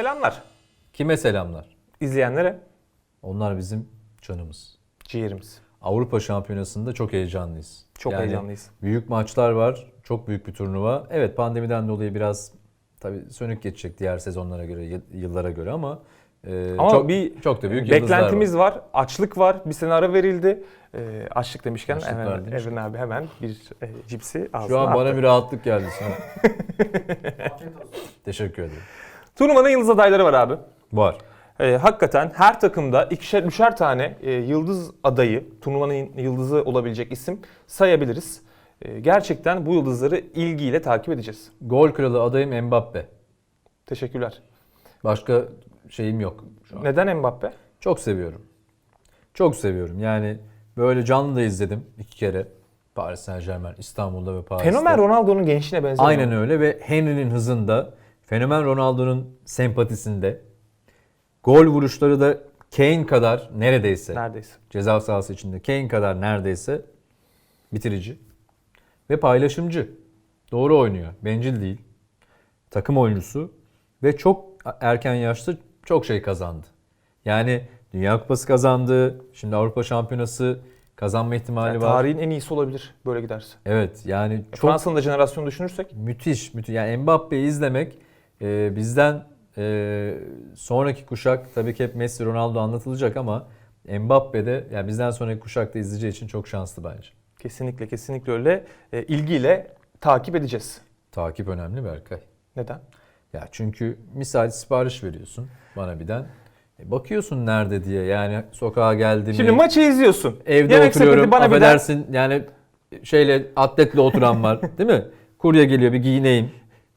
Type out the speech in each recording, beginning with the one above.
Selamlar Kime selamlar? izleyenlere. Onlar bizim canımız. Ciğerimiz. Avrupa Şampiyonası'nda çok heyecanlıyız. Çok Yani heyecanlıyız. Büyük maçlar var. Çok büyük bir turnuva. Evet pandemiden dolayı biraz tabii sönük geçecek diğer sezonlara göre, yıl- yıllara göre ama, e, Ama çok, bir çok da büyük Beklentimiz var. var. açlık var. Bir sene ara verildi. Ee, açlık demişken Açlık hemen var demiş. Evren abi hemen bir e, cipsi ağzına Şu an bana attı. bir rahatlık geldi sana. Teşekkür ederim. Turnuvanın yıldız adayları var abi. Var. Ee, hakikaten her takımda ikişer üçer tane e, yıldız adayı, turnuvanın yıldızı olabilecek isim sayabiliriz. Ee, gerçekten bu yıldızları ilgiyle takip edeceğiz. Gol kralı adayım Mbappe. Teşekkürler. Başka şeyim yok şu an. Neden Mbappe? Çok seviyorum. Çok seviyorum. Yani böyle canlı da izledim iki kere. Paris Saint Germain, İstanbul'da ve Paris'te. Fenomen Ronaldo'nun gençliğine benziyor. Aynen öyle ve Henry'nin hızında, fenomen Ronaldo'nun sempatisinde, gol vuruşları da Kane kadar neredeyse, Neredeyse. ceza sahası içinde Kane kadar neredeyse bitirici ve paylaşımcı. Doğru oynuyor, bencil değil. Takım oyuncusu ve çok erken yaşta çok şey kazandı. Yani Dünya Kupası kazandı, şimdi Avrupa Şampiyonası kazanma ihtimali Yani var. tarihin en iyisi olabilir böyle giderse. Evet yani çok Fransa'nın da jenerasyonu düşünürsek Müthiş, müthiş. Yani Mbappe'yi izlemek e, bizden e, sonraki kuşak tabii ki hep Messi, Ronaldo anlatılacak ama Mbappe de yani bizden sonraki kuşakta izleyeceği için çok şanslı bence. kesinlikle kesinlikle öyle e, ilgiyle takip edeceğiz. Takip önemli Berkay. Neden? Ya çünkü misal sipariş veriyorsun bana birden. E, bakıyorsun nerede diye yani sokağa geldi mi? Şimdi maçı izliyorsun. evde Yemek oturuyorum bana affedersin yani şeyle atletle oturan var değil mi? Kurye geliyor bir giyineyim.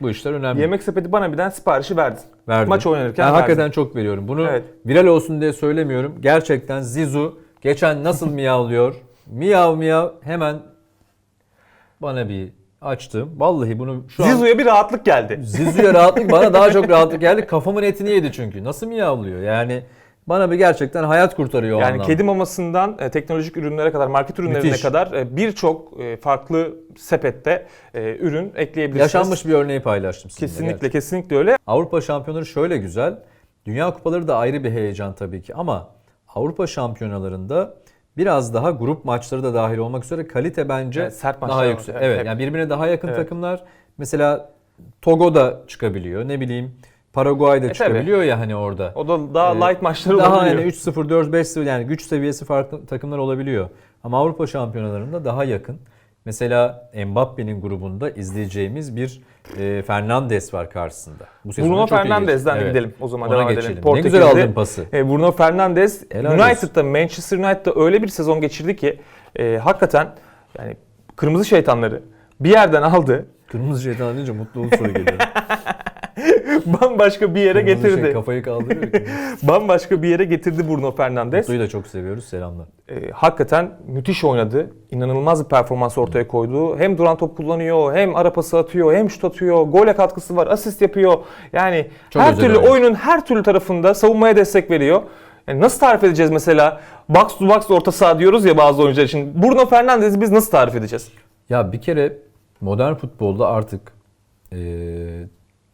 Bu işler önemli. yemek sepeti bana birden siparişi verdin. Verdim. Maç oynanırken Ben verdin. hakikaten çok veriyorum. Bunu Evet. viral olsun diye söylemiyorum. Gerçekten Zizu geçen nasıl miyavlıyor? Miyav miyav hemen bana bir açtım. Vallahi bunu şu an Zizou'ya bir rahatlık geldi. Zizu'ya rahatlık bana daha çok rahatlık geldi. Kafamın etini yedi çünkü. Nasıl miyavlıyor? Yani bana bir gerçekten hayat kurtarıyor o Yani anlamda. kedi mamasından e, teknolojik ürünlere kadar, market ürünlerine Müthiş. kadar e, birçok e, farklı sepette e, ürün ekleyebilirsiniz. Yaşanmış bir örneği paylaştım sizinle. Kesinlikle gerçekten. kesinlikle öyle. Avrupa şampiyonları şöyle güzel. Dünya kupaları da ayrı bir heyecan tabii ki ama Avrupa şampiyonalarında biraz daha grup maçları da dahil olmak üzere kalite bence Evet, sert daha yüksek. Evet, Evet, yani birbirine daha yakın Evet. takımlar. Mesela Togo da çıkabiliyor. Ne bileyim Paraguay da E, çıkabiliyor ya hani orada. O da daha Ee, light maçları daha olabiliyor. yani 3-0, 4-5-0 yani güç seviyesi farklı takımlar olabiliyor. Ama Avrupa şampiyonalarında daha yakın. Mesela Mbappe'nin grubunda izleyeceğimiz bir e, Fernandes var karşısında. Bu Bruno Fernandes'den Evet. gidelim o zaman Ona devam geçelim. edelim. Ne güzel aldın pası. e, Bruno Fernandes Helal United'da Manchester United'da öyle bir sezon geçirdi ki e, hakikaten yani kırmızı şeytanları bir yerden aldı. Kırmızı şeytan deyince mutluluk soru geliyor. bambaşka bir yere Kırmızı getirdi. Şey, kafayı kaldırıyor. Bambaşka bir yere getirdi Bruno Fernandes. Mutlu'yu da çok seviyoruz. Selamlar. E, hakikaten müthiş oynadı. İnanılmaz bir performans ortaya koydu. Hem duran top kullanıyor, hem ara pası atıyor, hem şut atıyor. Gole katkısı var, asist yapıyor. Yani Çok her türlü oyuncu. oyunun her türlü tarafında savunmaya destek veriyor. Yani nasıl tarif edeceğiz mesela? Box to box orta saha diyoruz ya bazı oyuncular için. Bruno Fernandes'i biz nasıl tarif edeceğiz? Ya bir kere modern futbolda artık e,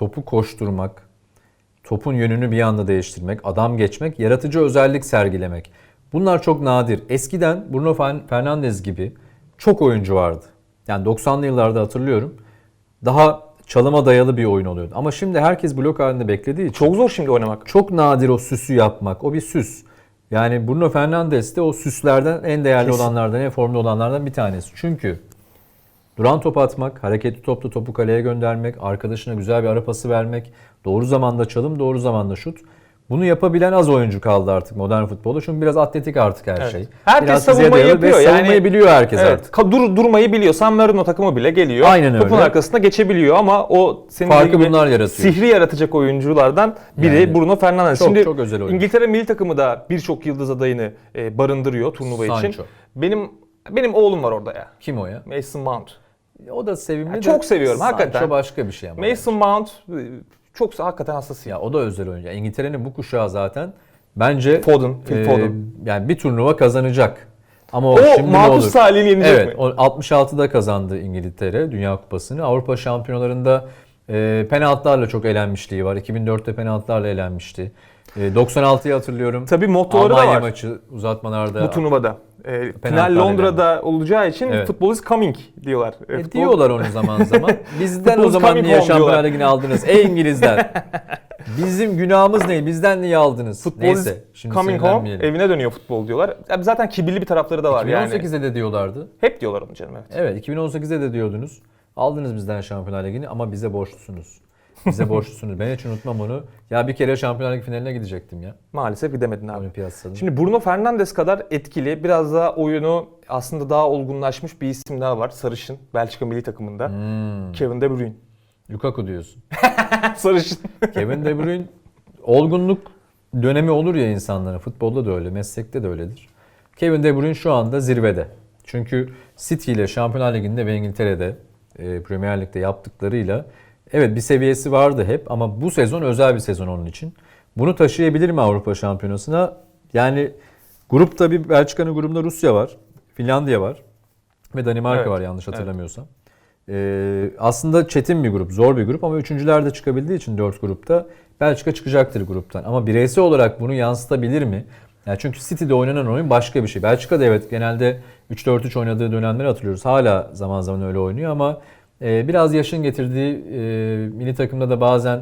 topu koşturmak, topun yönünü bir anda değiştirmek, adam geçmek, yaratıcı özellik sergilemek. Bunlar çok nadir. Eskiden Bruno Fer- Fernandes gibi çok oyuncu vardı. Yani 90'lı yıllarda hatırlıyorum. Daha çalıma dayalı bir oyun oluyordu. Ama şimdi herkes blok halinde beklediği için Çok zor şimdi oynamak. çok nadir o süsü yapmak. O bir süs. Yani Bruno Fernandes de o süslerden en değerli Kesin. olanlardan, en formda olanlardan bir tanesi. Çünkü duran top atmak, hareketli toplu topu kaleye göndermek, arkadaşına güzel bir ara pası vermek, doğru zamanda çalım, doğru zamanda şut. Bunu yapabilen az oyuncu kaldı artık modern futbolda. Çünkü biraz atletik artık her Evet. şey. Herkes biraz savunmayı dayalı ve yapıyor. Yani- savunmayı biliyor herkes Evet, artık. dur, durmayı biliyor. San Marino takımı bile geliyor. Aynen Topun öyle. arkasında geçebiliyor ama o senin Farkı gibi bunlar yaratıyor. Sihri yaratacak oyunculardan biri Yani Bruno Fernandes. çok, Şimdi çok özel oyuncu. İngiltere milli takımı da birçok yıldız adayını e, barındırıyor turnuva için. Sancho. Benim benim oğlum var orada ya. Kim o ya? Mason Mount. O da sevimli Ya de çok seviyorum, hakikaten. Sancho başka bir şey ama. Mason Mount e, çok hakikaten hastasıyım. Ya o da özel oyuncu. İngiltere'nin bu kuşağı zaten bence Foden, Phil e, Foden. yani bir turnuva kazanacak. Ama o, O şimdi ne Marcus olur? Salih'ini yenecek Evet, mi? o 66'da kazandı İngiltere Dünya Kupası'nı. Avrupa Şampiyonalarında E, penaltılarla çok elenmişliği var. 2004'te penaltılarla elenmişti. E, 96'yı hatırlıyorum. Tabii mottoları da Almanya var maçı uzatmalarda. bu turnuvada. Ee, final Londra'da olacağı için Evet. football is coming diyorlar. Ee, E, futbol- diyorlar onu zaman zaman. Bizden o zaman niye Şampiyonlar. Ligi'ni aldınız? Ey İngilizler. Bizim günahımız ne? Bizden niye aldınız? Football Neyse. Şimdi coming home, evine dönüyor futbol diyorlar. Zaten kibirli bir tarafları da var yani. 2018'de de diyorlardı. Hep diyorlar onu canım evet. Evet 2018'de de diyordunuz. Aldınız bizden Şampiyonlar Ligi'ni ama bize borçlusunuz. Bize borçlusunuz. Ben hiç unutmam onu. Ya bir kere Şampiyonlar Ligi finaline gidecektim ya. Maalesef gidemedin abi. Olimpiyat stadında. Şimdi Bruno Fernandes kadar etkili, biraz daha oyunu aslında daha olgunlaşmış bir isim daha var. Sarışın, Belçika milli takımında. Hmm, Kevin De Bruyne. Lukaku diyorsun. Sarışın. Kevin De Bruyne olgunluk dönemi olur ya insanların. Futbolda da öyle, meslekte de öyledir. Kevin De Bruyne şu anda zirvede. Çünkü City ile Şampiyonlar Ligi'nde ve İngiltere'de e, Premier Lig'de yaptıklarıyla evet bir seviyesi vardı hep ama bu sezon özel bir sezon onun için. Bunu taşıyabilir mi Avrupa Şampiyonası'na? Yani grupta bir Belçika'nın grubunda Rusya var, Finlandiya var ve Danimarka Evet, var yanlış hatırlamıyorsam. Ee, aslında çetin bir grup, zor bir grup ama üçüncüler de çıkabildiği için dört grupta Belçika çıkacaktır gruptan. Ama bireysel olarak bunu yansıtabilir mi? Yani çünkü City'de oynanan oyun başka bir şey. Belçika'da evet genelde 3-4-3 oynadığı dönemleri hatırlıyoruz. Hala zaman zaman öyle oynuyor ama e, biraz yaşın getirdiği e, milli takımda da bazen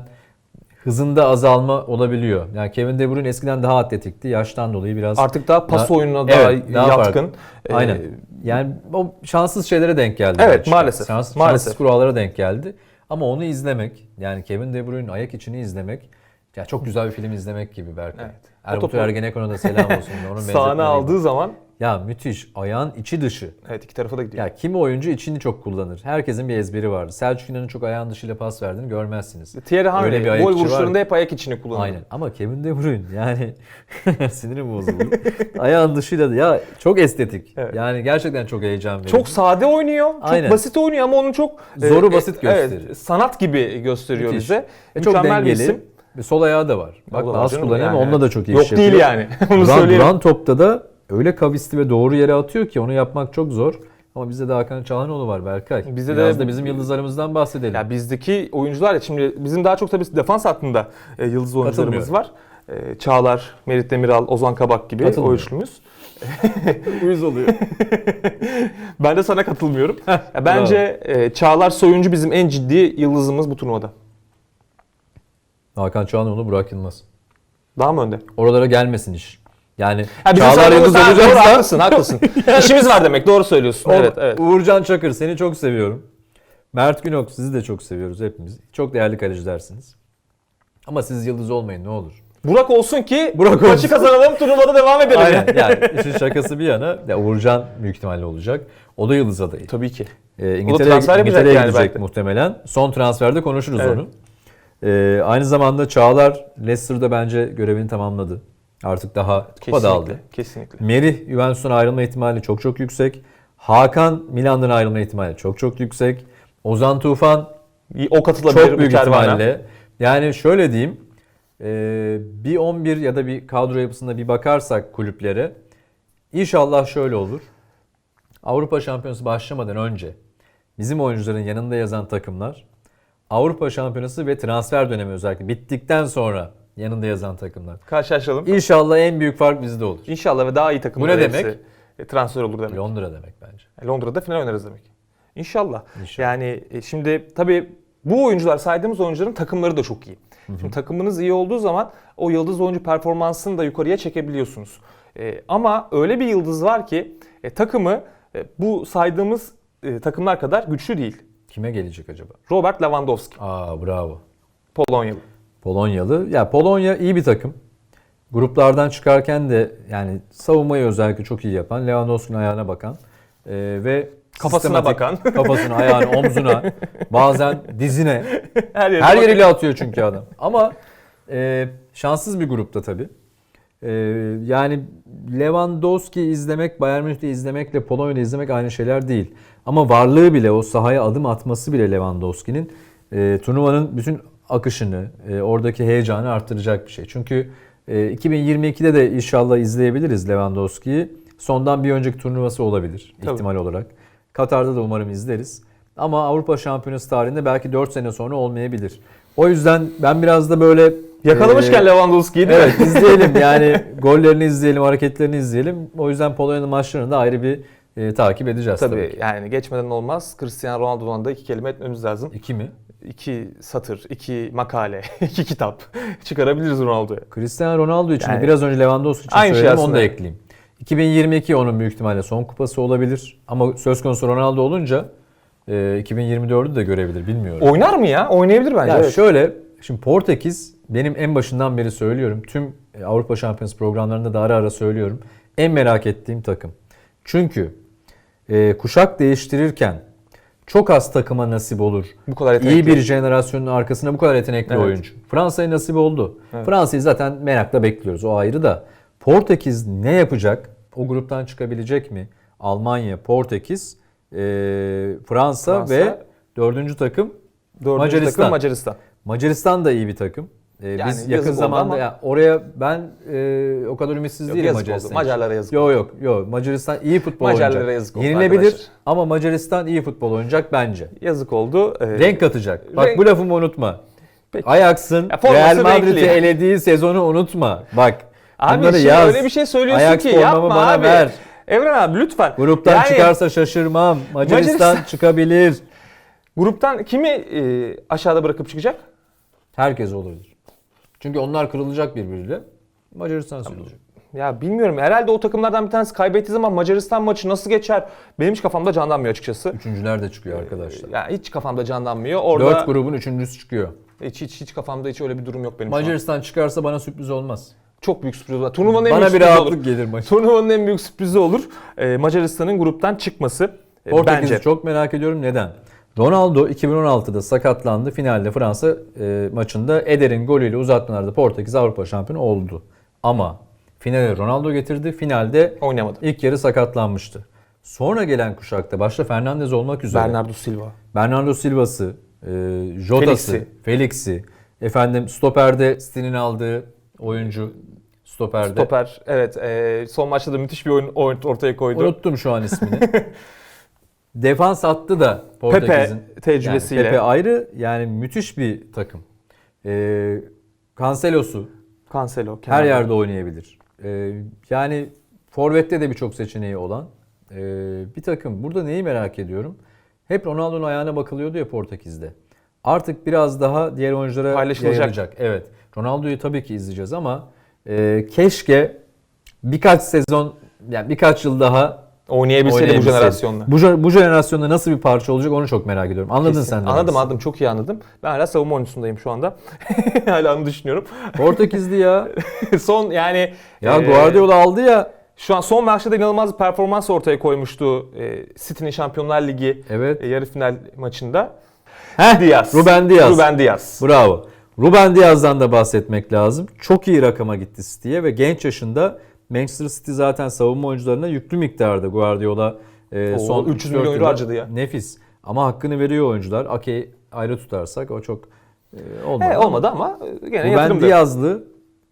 hızında azalma olabiliyor. Yani Kevin De Bruyne eskiden daha atletikti. Yaştan dolayı biraz Artık daha pas Daha- oyununa daha Evet, daha yatkın. Ee, Aynen. Yani o şanssız şeylere denk geldi. Evet, Belçika. maalesef, Şans, maalesef. Şanssız kurallara denk geldi. Ama onu izlemek, yani Kevin De Bruyne'in ayak içini izlemek, ya çok güzel bir film izlemek gibi Berkay. Evet. Topu Ergenekon'a da selam olsun. Onun benzetmeleriyle. aldığı zaman Ya müthiş. Ayağın içi dışı. evet iki tarafa da gidiyor. Ya kimi oyuncu içini çok kullanır. Herkesin bir ezberi vardır. Selçuk İnan'ın çok ayağın dışıyla pas verdiğini görmezsiniz. Thierry bir Henry gol içi var. vuruşlarında hep ayak içini kullanıyor. Aynen ama Kevin De Bruyne yani sinirim bozuldu. Ayağın dışıyla da ya çok estetik. Evet. Yani gerçekten çok heyecan verici. Çok sade oynuyor, çok Aynen. basit oynuyor ama onun çok Zoru basit gösteriyor. Evet, sanat gibi gösteriyor Müthiş. bize. E, çok Mükemmel bir dengeli. isim. Ve sol ayağı da var. Bak O da var nasıl canım kullanıyor ama yani. onunla da çok iyi Yok iş değil yapıyor. yani. Onu Duran, söyleyelim. duran topta da öyle kavisli ve doğru yere atıyor ki onu yapmak çok zor. Ama bizde de Hakan Çalhanoğlu var Berkay. Bizde Biraz de- da bizim yıldızlarımızdan bahsedelim. Ya bizdeki oyuncular ya şimdi bizim daha çok tabii defans hattında e, yıldız oyuncularımız var. E, Çağlar, Merit Demiral, Ozan Kabak gibi o üçlümüz. Uyuz oluyor. Ben de sana katılmıyorum. Ya bence e, Çağlar Soyuncu bizim en ciddi yıldızımız bu turnuvada. Hakan Çalhanoğlu, Burak Yılmaz. Daha mı önde? Oralara gelmesin iş. Yani Ha, Çağlar Yıldız doğru, olacaksa haklısın, haklısın. İşimiz var demek. Doğru söylüyorsun. Evet, evet. Uğurcan Çakır seni çok seviyorum. Mert Günok sizi de çok seviyoruz hepimiz. Çok değerli kalecilersiniz. Ama siz yıldız olmayın ne olur. Burak olsun ki Burak maçı olsun. kazanalım, turnuvada devam edelim. Aynen yani işin şakası bir yana ya Uğurcan büyük ihtimalle olacak. O da yıldız adayı. Tabii ki. Ee, yapacak İngiltere'ye yani gidecek belki. muhtemelen. Son transferde konuşuruz Evet. onu. Ee, aynı zamanda Çağlar Leicester'da bence görevini tamamladı. Artık daha kupa da aldı. Kesinlikle. Kesinlikle. Merih Juventus'tan ayrılma ihtimali çok çok yüksek. Hakan Milan'dan ayrılma ihtimali çok çok yüksek. Ozan Tufan O katılabilir çok büyük ihtimalle. Yani şöyle diyeyim. e, bir 11 ya da bir kadro yapısında bir bakarsak kulüplere inşallah şöyle olur. Avrupa Şampiyonası başlamadan önce bizim oyuncuların yanında yazan takımlar Avrupa Şampiyonası ve transfer dönemi özellikle bittikten sonra yanında yazan takımlar. Karşılaşalım. İnşallah en büyük fark bizde olur. İnşallah ve daha iyi takımlar Bu ne hepsi, demek? e, Transfer olur demek. Londra demek bence. Londra'da final oynarız demek. İnşallah. İnşallah. Yani e, şimdi tabii bu oyuncular saydığımız oyuncuların takımları da çok iyi. Şimdi takımınız iyi olduğu zaman o yıldız oyuncu performansını da yukarıya çekebiliyorsunuz. E, ama öyle bir yıldız var ki e, takımı e, bu saydığımız e, takımlar kadar güçlü değil. Kime gelecek acaba? Robert Lewandowski, Aa bravo. Polonyalı. Polonyalı. Ya Polonya iyi bir takım. Gruplardan çıkarken de yani savunmayı özellikle çok iyi yapan, Lewandowski'nin ayağına bakan e, ve Kafasına bakan. kafasına, ayağına, omzuna, bazen dizine. Her, yere Her yeriyle atıyor çünkü adam. Ama e, şanssız bir grupta tabii. E, yani Lewandowski izlemek, Bayern Münih'te izlemekle Polonya'da izlemek aynı şeyler değil. Ama varlığı bile, o sahaya adım atması bile Lewandowski'nin e, turnuvanın bütün akışını, e, oradaki heyecanı arttıracak bir şey. Çünkü e, 2022'de de inşallah izleyebiliriz Lewandowski'yi. Sondan bir önceki turnuvası olabilir Tabii. ihtimal olarak. Katar'da da umarım izleriz. Ama Avrupa Şampiyonası tarihinde belki 4 sene sonra olmayabilir. O yüzden ben biraz da böyle Yakalamışken e, Lewandowski'yi değil mi? Evet izleyelim yani gollerini izleyelim, hareketlerini izleyelim. O yüzden Polonya'nın maçlarını da ayrı bir e, takip edeceğiz tabii. Tabii ki. yani geçmeden olmaz. Cristiano Ronaldo'dan da iki kelime etmemiz lazım. İki mi? İki satır, iki makale, iki kitap çıkarabiliriz Ronaldo'ya. Cristiano Ronaldo için Yani- biraz önce Lewandowski için Aynı şey söyledim onu aslında. da ekleyeyim. 2022 onun büyük ihtimalle son kupası olabilir. Ama söz konusu Ronaldo olunca e, 2024'ü de görebilir bilmiyorum. Oynar mı ya? Oynayabilir bence. Ya evet. şöyle, şimdi Portekiz benim en başından beri söylüyorum. Tüm e, Avrupa Şampiyonası programlarında da ara ara söylüyorum. En merak ettiğim takım. Çünkü e, kuşak değiştirirken çok az takıma nasip olur. Bu kadar yetenekli. İyi bir jenerasyonun arkasında bu kadar yetenekli Evet. oyuncu. Fransa'ya nasip oldu. Evet. Fransa'yı zaten merakla bekliyoruz. O ayrı da. Portekiz ne yapacak? O gruptan çıkabilecek mi? Almanya, Portekiz, e, Fransa, Fransa. ve dördüncü takım Dördüncü Macaristan. takım Macaristan. Macaristan da iyi bir takım. Ee, Yani biz yakın zamanda ama- ya oraya ben e, o kadar ümitsiz Yok, değilim yazık oldu. Macaristan. Macarlara yazık Yok yok yok. Macaristan iyi futbol Macarlara oynayacak. yazık oldu Yenilebilir arkadaşlar. ama Macaristan iyi futbol oynayacak bence. Yazık oldu. Ee, Renk katacak. Bak renk- bu lafımı unutma. Peki. Ajax'ın Real Madrid'i elediği sezonu unutma. Bak. Abi bunları şimdi yaz. öyle bir şey söylüyorsun Ajax ki yapma bana abi. ver. Evren abi lütfen. Gruptan Yani çıkarsa şaşırmam. Macaristan Macaristan- çıkabilir. Gruptan kimi e, aşağıda bırakıp çıkacak? Herkes olabilir. Çünkü onlar kırılacak birbiriyle. Macaristan sürülecek. Ya bilmiyorum. Herhalde o takımlardan bir tanesi kaybettiği zaman Macaristan maçı nasıl geçer? Benim hiç kafamda canlanmıyor açıkçası. Üçüncüler de çıkıyor arkadaşlar. Ya hiç kafamda canlanmıyor. Orada Dört grubun üçüncüsü çıkıyor. hiç, hiç hiç kafamda hiç öyle bir durum yok benim. Macaristan çıkarsa bana sürpriz olmaz. Çok büyük sürpriz var. Turnuvanın en Bana büyük bir sürprizi rahatlık olur. gelir maç. Turnuvanın en büyük sürprizi olur. Ee, Macaristan'ın gruptan çıkması. Ee, Portekiz'i bence. çok merak ediyorum. Neden? Ronaldo 2016'da sakatlandı. Finalde Fransa e, maçında Eder'in golüyle uzatmalarda Portekiz Avrupa şampiyonu oldu. Ama finale Ronaldo getirdi. Finalde Oynamadı. ilk yarı sakatlanmıştı. Sonra gelen kuşakta başta Fernandez olmak üzere Bernardo Silva. Bernardo Silva'sı, e, Jota'sı, Felix'i. Efendim stoperde Stin'in aldığı oyuncu stoperde. Stoper. Evet. e, son maçta da müthiş bir oyun ortaya koydu. Unuttum şu an ismini. Defans attı da Portekiz'in. Pepe tecrübesiyle. Yani Pepe ayrı yani müthiş bir takım. Ee, Cancelo'su Cancelo. her kenarda. yerde oynayabilir. Ee, yani Forvet'te de birçok seçeneği olan ee, bir takım. Burada neyi merak ediyorum? Hep Ronaldo'nun ayağına bakılıyordu ya Portekiz'de. Artık biraz daha diğer oyunculara Paylaşılacak. Evet. Ronaldo'yu tabii ki izleyeceğiz ama ee, keşke birkaç sezon yani birkaç yıl daha Oynayabilseydi bu jenerasyonda. Bu, je- bu jenerasyonda nasıl bir parça olacak onu çok merak ediyorum. Anladın Kesin. sen de. Anladım anladım. Çok iyi anladım. Ben hala savunma oyuncusundayım şu anda. hala onu düşünüyorum. Portekizli ya. son yani Ya e, Guardiola aldı ya. Şu an son maçta da inanılmaz bir performans ortaya koymuştu e, City'nin Şampiyonlar Ligi Evet. e, yarı final maçında. Heh, Diaz. Ruben Diaz. Ruben Diaz. Bravo. Ruben Diaz'dan da bahsetmek lazım. Çok iyi rakama gitti City'ye ve genç yaşında Manchester City zaten savunma oyuncularına yüklü miktarda Guardiola e, Oo, son 300 3-4 milyon euro harcadı ya. Nefis. Ama hakkını veriyor oyuncular. Ake'yi ayrı tutarsak o çok e, olmadı. He, olmadı ama e, gene Ruben yatırımdı. Diaz'lı,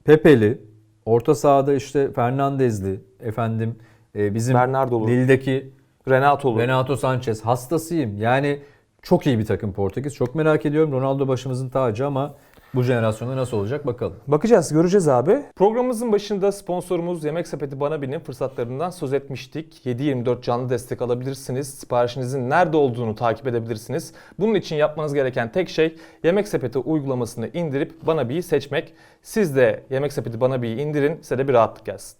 Pepe'li, orta sahada işte Fernandez'li, efendim e, bizim Bernardo'lu, Lille'deki Renato'lu. Renato Sanchez hastasıyım. Yani çok iyi bir takım Portekiz. Çok merak ediyorum. Ronaldo başımızın tacı ama bu jenerasyonda nasıl olacak bakalım. Bakacağız, göreceğiz abi. Programımızın başında sponsorumuz Yemek Sepeti Bana Bil'in fırsatlarından söz etmiştik. 7-24 canlı destek alabilirsiniz. Siparişinizin nerede olduğunu takip edebilirsiniz. Bunun için yapmanız gereken tek şey Yemek Sepeti uygulamasını indirip Bana Bil'i seçmek. Siz de Yemek Sepeti Bana Bil'i indirin, size de bir rahatlık gelsin.